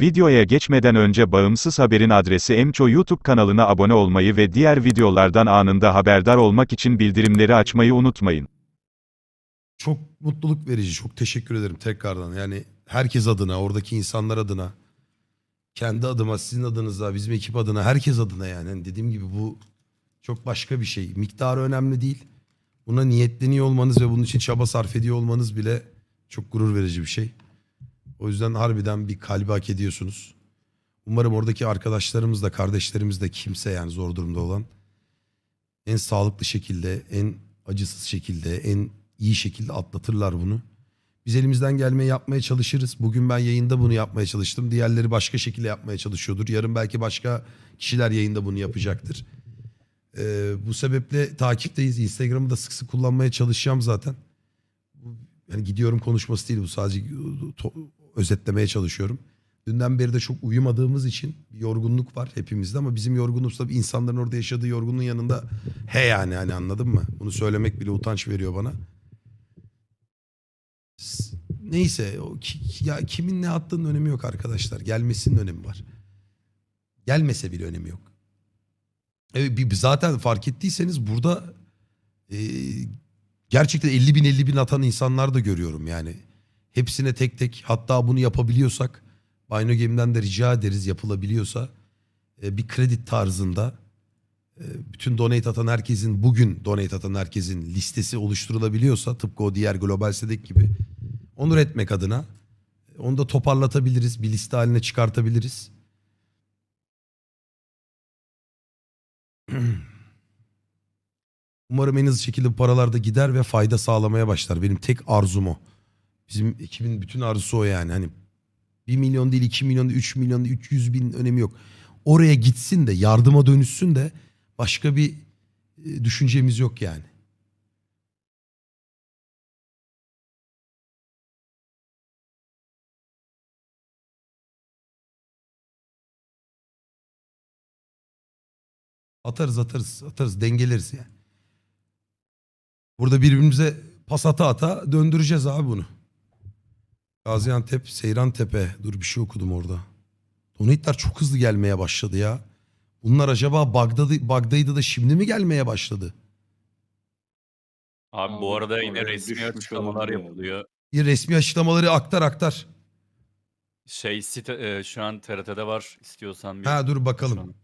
Videoya geçmeden önce Bağımsız Haber'in adresi Emço YouTube kanalına abone olmayı ve diğer videolardan anında haberdar olmak için bildirimleri açmayı unutmayın. Çok mutluluk verici. Çok teşekkür ederim tekrardan. Yani herkes adına, oradaki insanlar adına, kendi adıma, sizin adınıza, bizim ekip adına, herkes adına yani. Hani dediğim gibi bu çok başka bir şey. Miktarı önemli değil. Buna niyetleniyor olmanız ve bunun için çaba sarf ediyor olmanız bile çok gurur verici bir şey. O yüzden harbiden bir kalbi hak ediyorsunuz. Umarım oradaki arkadaşlarımız da, kardeşlerimiz de kimse yani zor durumda olan en sağlıklı şekilde, en acısız şekilde, en iyi şekilde atlatırlar bunu. Biz elimizden gelmeyi yapmaya çalışırız. Bugün ben yayında bunu yapmaya çalıştım. Diğerleri başka şekilde yapmaya çalışıyordur. Yarın belki başka kişiler yayında bunu yapacaktır. Ee, bu sebeple takipteyiz. Instagram'ı da sık sık kullanmaya çalışacağım zaten. Yani gidiyorum konuşması değil bu sadece özetlemeye çalışıyorum. Dünden beri de çok uyumadığımız için bir yorgunluk var hepimizde ama bizim yorgunluğumuz tabii insanların orada yaşadığı yorgunluğun yanında he yani hani anladın mı? Bunu söylemek bile utanç veriyor bana. Neyse o ki- ya kimin ne attığının önemi yok arkadaşlar. Gelmesinin önemi var. Gelmese bile önemi yok. Evet, zaten fark ettiyseniz burada e, gerçekten 50 bin 50 bin atan insanlar da görüyorum yani. Hepsine tek tek hatta bunu yapabiliyorsak Bino Game'den de rica ederiz yapılabiliyorsa e, bir kredi tarzında e, bütün donate atan herkesin bugün donate atan herkesin listesi oluşturulabiliyorsa tıpkı o diğer global sedek gibi onur etmek adına e, onu da toparlatabiliriz bir liste haline çıkartabiliriz. Umarım en hızlı şekilde bu paralar da gider ve fayda sağlamaya başlar. Benim tek arzum o. Bizim ekibin bütün arzusu o yani. Hani 1 milyon değil 2 milyon değil 3 milyon değil 300 bin önemi yok. Oraya gitsin de yardıma dönüşsün de başka bir e, düşüncemiz yok yani. Atarız atarız atarız dengeleriz yani. Burada birbirimize pas ata ata döndüreceğiz abi bunu. Gaziantep, Seyrantepe. Dur bir şey okudum orada. Donate'ler çok hızlı gelmeye başladı ya. Bunlar acaba Bagdad'ı, Bagdad'da da şimdi mi gelmeye başladı? Abi, Abi, bu arada yine oraya resmi düşmüş açıklamalar olabilir yapılıyor. Bir resmi açıklamaları aktar aktar. Şey site e, şu an TRT'de var istiyorsan bir. Ha dur şu bakalım. an.